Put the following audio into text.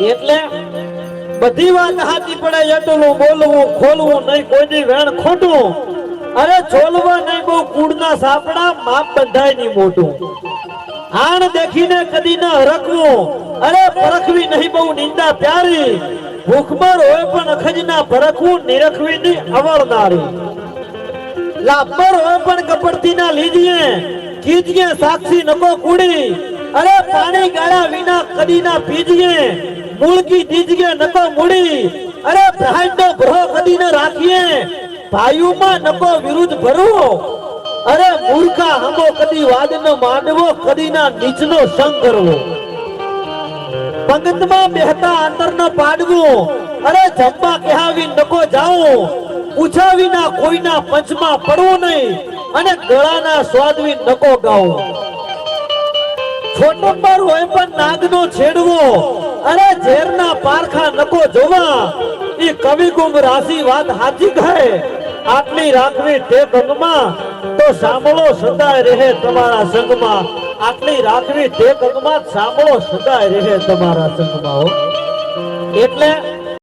એટલે બધી વાત હાથી પડે એટલું બોલવું, ખોલવું નહીં, કોઈની વેણ ખોટું. અરે છોલવા નહીં, બહુ કુળના સાપડા, માપ બંધાય નહીં મોટું આણ દેખીને કદી ના હરકવું અરે પરખવી નહીં, બહુ નિંદા પ્યારી. ભૂખમર હોય પણ અખજના પરખવું, નિરખવી ની અવળનારી. લાભર હોય પણ કપડતી ના લીધીએ, કીધીએ, સાક્ષી નકો કુડી. અરે પાણી ગાળા વિના કદી ના પીજીએ મૂળકી દીજગે નકો મૂડી અરે પ્રાણનો ગ્રહ કદી ન રાખીએ. ભાયુમાં નકો વિરુદ્ધ ભરવો અરે મૂર્ખા હમો કદી વાદ ન માંડવો કદી ના નીચનો સંગ કરવો. પંગતમાં બેહતા અંતર નો પાડવો. અરે જમવા કહેવી નકો જાઓ. પૂછાવી ના કોઈના પંચમાં પડવો નહીં. અને ગળાના સ્વાદવી નકો ગાવું છોટો પર હોય પણ નાગનો છેડવો. અરે ઝેરના પારખા નકો જોવા. એ કવિ કુંભ રાશિ વાત હાચી થાય આટલી રાખવી તે ગંગમાં તો સાંભળો સદાય રહે તમારા સંગમાં. આટલી રાખવી તે ગંગમાં સાંભળો સદાય રહે તમારા સંગમાં એટલે